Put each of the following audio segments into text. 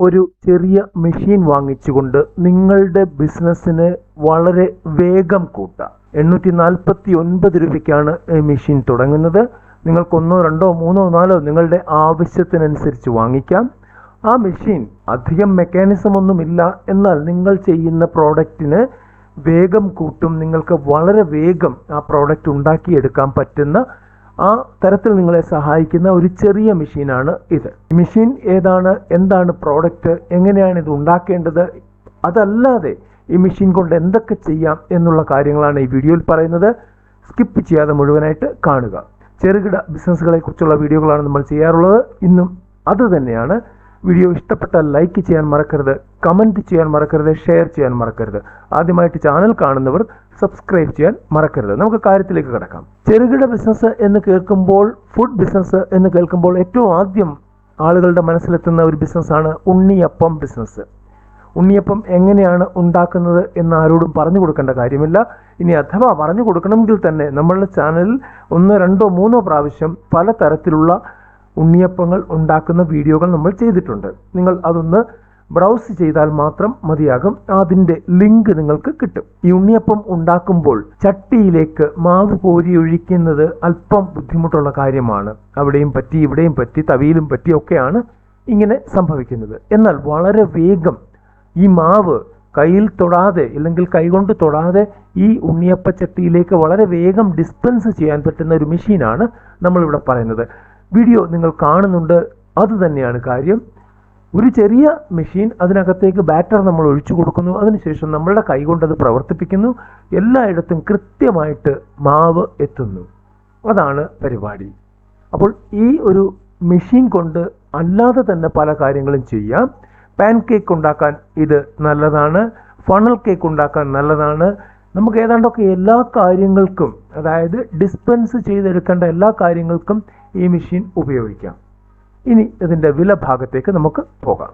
ഒരു ചെറിയ മെഷീൻ വാങ്ങിച്ചുകൊണ്ട് നിങ്ങളുടെ ബിസിനസ്സിന് വളരെ വേഗം കൂട്ടാം. എണ്ണൂറ്റി നാൽപ്പത്തി ഒൻപത് രൂപയ്ക്കാണ് ഈ മെഷീൻ തുടങ്ങുന്നത്. നിങ്ങൾക്ക് ഒന്നോ രണ്ടോ മൂന്നോ നാലോ നിങ്ങളുടെ ആവശ്യത്തിനനുസരിച്ച് വാങ്ങിക്കാം. ആ മെഷീൻ അധികം മെക്കാനിസം ഒന്നുമില്ല എന്നാൽ നിങ്ങൾ ചെയ്യുന്ന പ്രോഡക്റ്റിന് വേഗം കൂട്ടും. നിങ്ങൾക്ക് വളരെ വേഗം ആ പ്രോഡക്റ്റ് ഉണ്ടാക്കിയെടുക്കാൻ പറ്റുന്ന ആ തരത്തിൽ നിങ്ങളെ സഹായിക്കുന്ന ഒരു ചെറിയ മെഷീനാണ് ഇത്. മെഷീൻ ഏതാണ് എന്താണ് പ്രോഡക്റ്റ് എങ്ങനെയാണ് ഇത് ഉണ്ടാക്കേണ്ടത് അതല്ലാതെ ഈ മെഷീൻ കൊണ്ട് എന്തൊക്കെ ചെയ്യാം എന്നുള്ള കാര്യങ്ങളാണ് ഈ വീഡിയോയിൽ പറയുന്നത്. സ്കിപ്പ് ചെയ്യാതെ മുഴുവനായിട്ട് കാണുക. ചെറുകിട ബിസിനസ്സുകളെ കുറിച്ചുള്ള വീഡിയോകളാണ് നമ്മൾ ചെയ്യാറുള്ളത്. ഇന്നും അത് തന്നെയാണ്. വീഡിയോ ഇഷ്ടപ്പെട്ടാൽ ലൈക്ക് ചെയ്യാൻ മറക്കരുത്. കമന്റ് ചെയ്യാൻ മറക്കരുത് ഷെയർ ചെയ്യാൻ മറക്കരുത്. ആദ്യമായിട്ട് ചാനൽ കാണുന്നവർ സബ്സ്ക്രൈബ് ചെയ്യാൻ മറക്കരുത്. നമുക്ക് കാര്യത്തിലേക്ക് കിടക്കാം. ചെറുകിട ബിസിനസ് എന്ന് കേൾക്കുമ്പോൾ ഫുഡ് ബിസിനസ് എന്ന് കേൾക്കുമ്പോൾ ഏറ്റവും ആദ്യം ആളുകളുടെ മനസ്സിലെത്തുന്ന ഒരു ബിസിനസ്സാണ് ഉണ്ണിയപ്പം ബിസിനസ് ഉണ്ണിയപ്പം എങ്ങനെയാണ് ഉണ്ടാക്കുന്നത് എന്ന് ആരോടും പറഞ്ഞു കൊടുക്കേണ്ട കാര്യമില്ല. ഇനി അഥവാ പറഞ്ഞു കൊടുക്കണമെങ്കിൽ തന്നെ നമ്മളുടെ ചാനലിൽ ഒന്നോ രണ്ടോ മൂന്നോ പ്രാവശ്യം പല തരത്തിലുള്ള ഉണ്ണിയപ്പങ്ങൾ ഉണ്ടാക്കുന്ന വീഡിയോകൾ നമ്മൾ ചെയ്തിട്ടുണ്ട്. നിങ്ങൾ അതൊന്ന് ബ്രൗസ് ചെയ്താൽ മാത്രം മതിയാകും. അതിന്റെ ലിങ്ക് നിങ്ങൾക്ക് കിട്ടും. ഈ ഉണ്ണിയപ്പം ഉണ്ടാക്കുമ്പോൾ ചട്ടിയിലേക്ക് മാവ് കോരി ഒഴിക്കുന്നത് അല്പം ബുദ്ധിമുട്ടുള്ള കാര്യമാണ്. അവിടെയും പറ്റി ഇവിടെയും പറ്റി തവിയിലും പറ്റി ഒക്കെയാണ് ഇങ്ങനെ സംഭവിക്കുന്നത്. എന്നാൽ വളരെ വേഗം ഈ മാവ് കയ്യിൽ തൊടാതെ അല്ലെങ്കിൽ കൈകൊണ്ട് തൊടാതെ ഈ ഉണ്ണിയപ്പ ചട്ടിയിലേക്ക് വളരെ വേഗം ഡിസ്പെൻസ് ചെയ്യാൻ പറ്റുന്ന ഒരു മെഷീനാണ് നമ്മളിവിടെ പറയുന്നത്. വീഡിയോ നിങ്ങൾ കാണുന്നുണ്ട്. അത് തന്നെയാണ് കാര്യം. ഒരു ചെറിയ മെഷീൻ അതിനകത്തേക്ക് ബാറ്റർ നമ്മൾ ഒഴിച്ചു കൊടുക്കുന്നു. അതിനുശേഷം നമ്മളുടെ കൈകൊണ്ട് അത് പ്രവർത്തിപ്പിക്കുന്നു. എല്ലായിടത്തും കൃത്യമായിട്ട് മാവ് എത്തുന്നു. അതാണ് പരിപാടി. അപ്പോൾ ഈ ഒരു മെഷീൻ കൊണ്ട് അല്ലാതെ തന്നെ പല കാര്യങ്ങളും ചെയ്യാം. പാൻ കേക്ക് ഉണ്ടാക്കാൻ ഇത് നല്ലതാണ്. ഫണൽ കേക്ക് ഉണ്ടാക്കാൻ നല്ലതാണ്. നമുക്ക് ഏതാണ്ടൊക്കെ എല്ലാ കാര്യങ്ങൾക്കും അതായത് ഡിസ്പെൻസ് ചെയ്തെടുക്കേണ്ട എല്ലാ കാര്യങ്ങൾക്കും ഈ മെഷീൻ ഉപയോഗിക്കാം. ഇനി ഇതിന്റെ വില ഭാഗത്തേക്ക് നമുക്ക് പോകാം.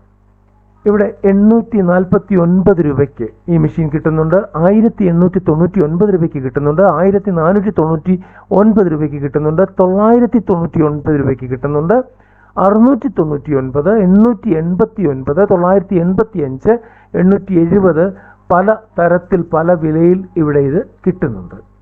ഇവിടെ എണ്ണൂറ്റി നാൽപ്പത്തി ഒൻപത് രൂപയ്ക്ക് ഈ മെഷീൻ കിട്ടുന്നുണ്ട്. ആയിരത്തി എണ്ണൂറ്റി തൊണ്ണൂറ്റി ഒൻപത് രൂപയ്ക്ക് കിട്ടുന്നുണ്ട്. ആയിരത്തി നാനൂറ്റി തൊണ്ണൂറ്റി ഒൻപത് രൂപയ്ക്ക് കിട്ടുന്നുണ്ട്. തൊള്ളായിരത്തി തൊണ്ണൂറ്റി ഒൻപത് രൂപയ്ക്ക് കിട്ടുന്നുണ്ട്. അറുന്നൂറ്റി തൊണ്ണൂറ്റി ഒൻപത് എണ്ണൂറ്റി എൺപത്തി ഒൻപത് തൊള്ളായിരത്തി എൺപത്തി അഞ്ച് എണ്ണൂറ്റി എഴുപത് പല തരത്തിൽ പല വിലയിൽ ഇവിടെ ഇത് കിട്ടുന്നുണ്ട്.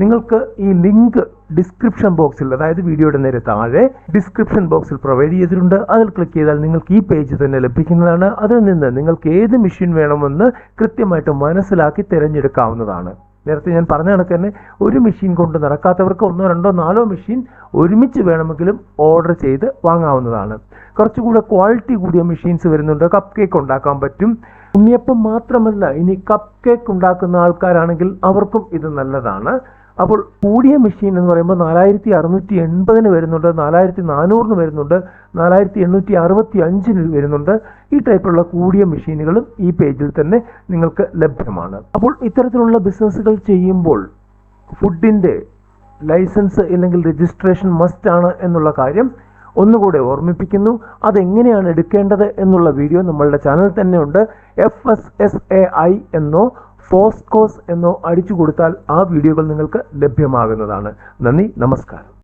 നിങ്ങൾക്ക് ഈ ലിങ്ക് ഡിസ്ക്രിപ്ഷൻ ബോക്സിൽ അതായത് വീഡിയോയുടെ നേരെ താഴെ ഡിസ്ക്രിപ്ഷൻ ബോക്സിൽ പ്രൊവൈഡ് ചെയ്തിട്ടുണ്ട്. അതിൽ ക്ലിക്ക് ചെയ്താൽ നിങ്ങൾക്ക് ഈ പേജ് തന്നെ ലഭിക്കുന്നതാണ്. അതിൽ നിന്ന് നിങ്ങൾക്ക് ഏത് മെഷീൻ വേണമെന്ന് കൃത്യമായിട്ട് മനസ്സിലാക്കി തിരഞ്ഞെടുക്കാവുന്നതാണ്. നേരത്തെ ഞാൻ പറഞ്ഞ കണക്ക് തന്നെ ഒരു മെഷീൻ കൊണ്ട് നടക്കാത്തവർക്ക് ഒന്നോ രണ്ടോ നാലോ മെഷീൻ ഒരുമിച്ച് വേണമെങ്കിലും ഓർഡർ ചെയ്ത് വാങ്ങാവുന്നതാണ്. കുറച്ചുകൂടെ ക്വാളിറ്റി കൂടിയ മെഷീൻസ് വരുന്നുണ്ട്. കപ്പ് കേക്ക് ഉണ്ടാക്കാൻ പറ്റും. ഉണ്ണിയപ്പം മാത്രമല്ല ഇനി കപ്പ് കേക്ക് ഉണ്ടാക്കുന്ന ആൾക്കാരാണെങ്കിൽ അവർക്കും ഇത് നല്ലതാണ്. അപ്പോൾ കൂടിയ മെഷീൻ എന്ന് പറയുമ്പോൾ നാലായിരത്തി അറുന്നൂറ്റി എൺപതിന് വരുന്നുണ്ട് നാലായിരത്തി നാനൂറിന് വരുന്നുണ്ട് നാലായിരത്തി എണ്ണൂറ്റി അറുപത്തി അഞ്ചിന് വരുന്നുണ്ട്. ഈ ടൈപ്പുള്ള കൂടിയ മെഷീനുകളും ഈ പേജിൽ തന്നെ നിങ്ങൾക്ക് ലഭ്യമാണ്. അപ്പോൾ ഇത്തരത്തിലുള്ള ബിസിനസ്സുകൾ ചെയ്യുമ്പോൾ ഫുഡിന്റെ ലൈസൻസ് ഇല്ലെങ്കിൽ രജിസ്ട്രേഷൻ മസ്റ്റ് ആണ് എന്നുള്ള കാര്യം ഒന്നുകൂടെ ഓർമ്മിപ്പിക്കുന്നു. അതെങ്ങനെയാണ് എടുക്കേണ്ടത് എന്നുള്ള വീഡിയോ നമ്മളുടെ ചാനൽ തന്നെ ഉണ്ട് F S S A I എന്നോ ഫോസ്കോസ് എന്നോ അടിച്ചു കൊടുത്താൽ ആ വീഡിയോകൾ നിങ്ങൾക്ക് ലഭ്യമാകുന്നതാണ്. നന്ദി നമസ്കാരം.